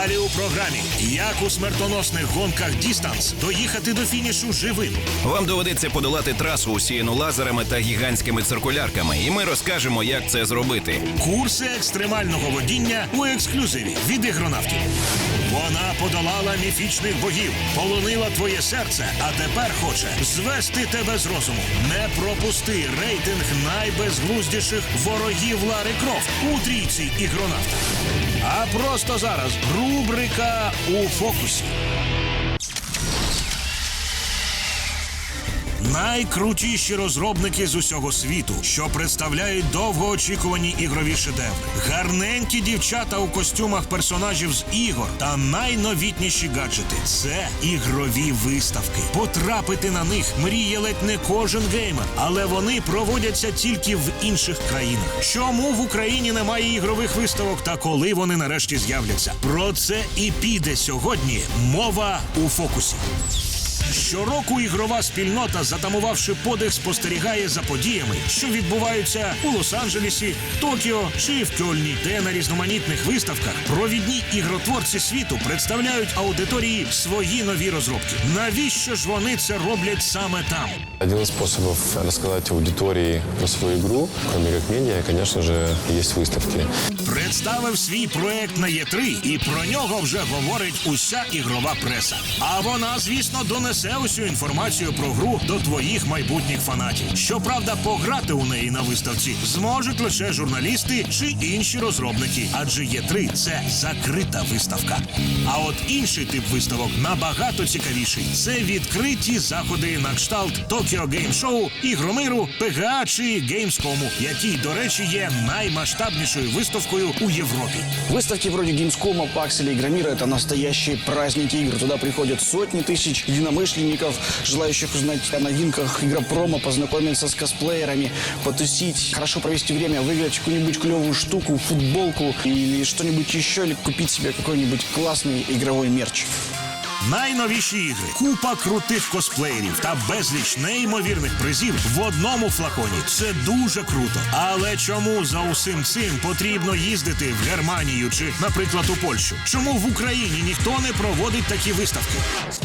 Далі у програмі як у смертоносних гонках Дістанс доїхати до фінішу живим. Вам доведеться подолати трасу, усіяну лазерами та гігантськими циркулярками, і ми розкажемо, як це зробити. Курси екстремального водіння у ексклюзиві від ігронавтів. Вона подолала міфічних богів, полонила твоє серце, а тепер хоче звести тебе з розуму. Не пропусти рейтинг найбезглуздіших ворогів Лари Крофт у трійці ігронавта. А просто зараз рубрика у фокусі. Найкрутіші розробники з усього світу, що представляють довгоочікувані ігрові шедеври, гарненькі дівчата у костюмах персонажів з ігор та найновітніші гаджети. Це ігрові виставки. Потрапити на них мріє ледь не кожен геймер, але вони проводяться тільки в інших країнах. Чому в Україні немає ігрових виставок та коли вони нарешті з'являться? Про це і піде сьогодні мова у фокусі. Щороку ігрова спільнота, затамувавши подих, спостерігає за подіями, що відбуваються у Лос-Анджелесі, Токіо чи в Кьольні, де на різноманітних виставках провідні ігротворці світу представляють аудиторії свої нові розробки. Навіщо ж вони це роблять саме там? Один из способов рассказать аудитории про свою игру, кроме как медиа, конечно же, есть выставки. Представив свій проект на Є3, і про нього вже говорить уся ігрова преса. А вона, звісно, донесе усю інформацію про гру до твоїх майбутніх фанатів. Щоправда, пограти у неї на виставці зможуть лише журналісти чи інші розробники, адже Є3 – це закрита виставка. А от інший тип виставок набагато цікавіший. Це відкриті заходи на кшталт Tokyo Game Show, Ігромиру, ПГА чи Gamescom, який, до речі, є наймасштабнішою виставкою у Європі. Выставки вроде Gamescom, PAX или Игромира – это настоящие праздники игр. Туда приходят сотни тысяч единомышленников, желающих узнать о новинках игропрома, познакомиться с косплеерами, потусить, хорошо провести время, выиграть какую-нибудь клевую штуку, футболку или что-нибудь еще, или купить себе какой-нибудь классный игровой мерч Найновіші ігри, купа крутих косплеєрів та безліч неймовірних призів в одному флаконі. Це дуже круто. Але чому за усім цим потрібно їздити в Германію чи, наприклад, у Польщу? Чому в Україні ніхто не проводить такі виставки?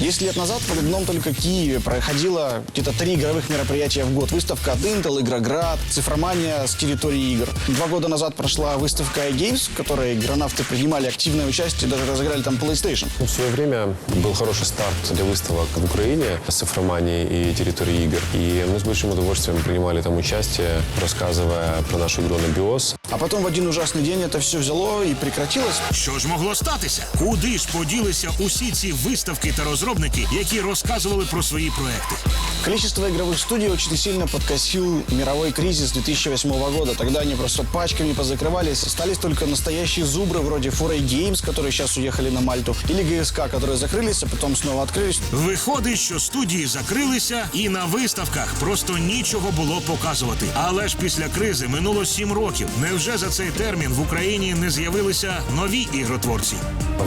Десять лет назад в одном только Киеве проходило где-то три игровых мероприятия в год. Выставка от Intel, Игроград, Цифромания с территории игр. Два года назад прошла выставка iGames, в которой игронавты принимали активное участие, даже разыграли там PlayStation. Ну, В свое время был хороший старт для выставок в Украине с цифроманией и территорией игр. И мы с большим удовольствием принимали там участие, рассказывая про нашу игру на BIOS. А потом в один ужасный день это все взяло и прекратилось. Що ж могло статися? Куди ж поділися усі ці виставки та розробники, які розказували про свої проекти? Количество игровых студий очень сильно подкосил мировой кризис 2008 года. Тогда они просто пачками позакрывались. Остались только настоящие зубры вроде 4A Games, которые сейчас уехали на Мальту, или GSK, которые закрылись, а потом снова открылись. Виходить, що студії закрилися, і на виставках просто нічого було показувати. Але ж після кризи минуло сім років. Невже за цей термін в Україні не з'явилися нові ігротворці?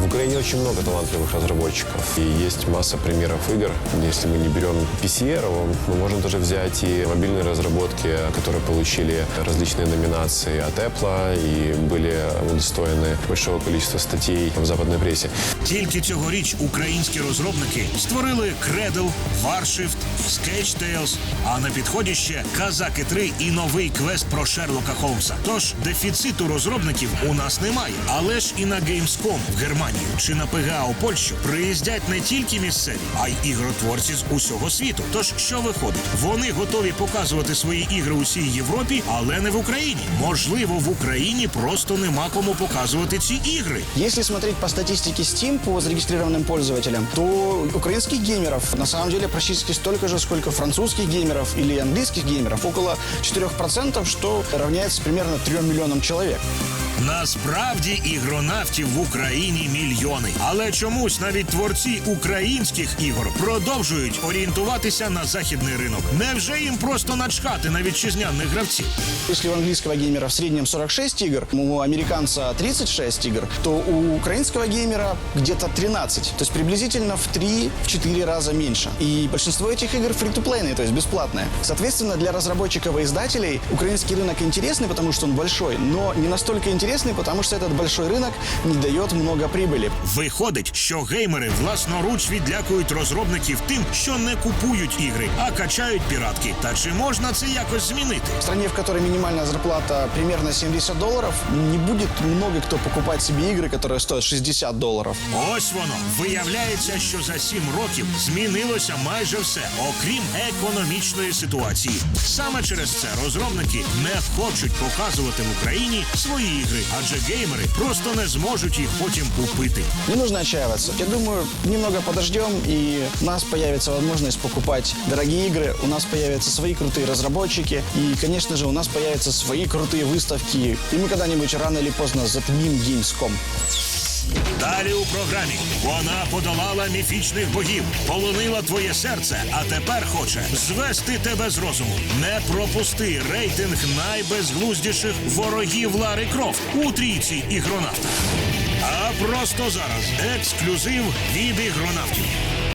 В Украине очень много талантливых разработчиков. И есть масса примеров игр. Если мы не берем PC Era, мы можем даже взять и мобильные разработки, которые получили различные номинации от Apple и были удостоены большого количества статей в западной прессе. Тільки цьогоріч українські розробники створили Cradle, Warshift, Sketch Tales, а на підході ще Казаки 3 і новий квест про Шерлока Холмса. Тож дефіциту розробників у нас немає. Але ж і на Gamescom в Германію чи на ПГА у Польщу приїздять не тільки місцеві, а й ігротворці з усього світу. Тож що виходить? Вони готові показувати свої ігри усій Європі, але не в Україні. Можливо, в Україні просто нема кому показувати ці ігри. Если смотреть по статистике Steam по зарегистрированным пользователям, то украинских геймеров на самом деле практически столько же, сколько французских геймеров или английских геймеров, около 4%, что равняется примерно 3 миллионам человек. Насправді ігронавтів в Україні мільйони, але чомусь навіть творці українських ігор продовжують орієнтуватися на західний ринок. Невже їм просто начхати на вітчизняних гравців? Если у английского геймера в среднем 46 игр, у американца 36 игр, то у украинского геймера где-то 13. То есть приблизительно в 3-4 раза меньше. И большинство этих игр фри-то-плейные, то есть бесплатные. Соответственно, для разработчиков и издателей украинский рынок интересный, потому что он большой, но не настолько интересный, интересный, потому что этот большой рынок не дает много прибыли. Виходить, що геймери власноруч відлякують розробників тим, що не купують ігри, а качають піратки. Та чи можна це якось змінити? В стране, в которой минимальная зарплата примерно 70 долларов, не будет много кто покупать себе игры, которые стоят 60 долларов. Ось воно виявляється, що за сім років змінилося майже все, окрім економічної ситуації. Саме через це розробники не хочуть показувати в Україні свої ігри, Адже геймери просто не зможуть їх потім купити. Не нужно отчаиваться. Я думаю, немного подождем, и у нас появится возможность покупать дорогие игры, у нас появятся свои крутые разработчики, и, конечно же, у нас появятся свои крутые выставки, и мы когда-нибудь рано или поздно затмим Gamescom. Далі у програмі вона подолала міфічних богів, полонила твоє серце, а тепер хоче звести тебе з розуму. Не пропусти рейтинг найбезглуздіших ворогів Лари Крофт у трійці ігронавтів. А просто зараз ексклюзив від ігронавтів.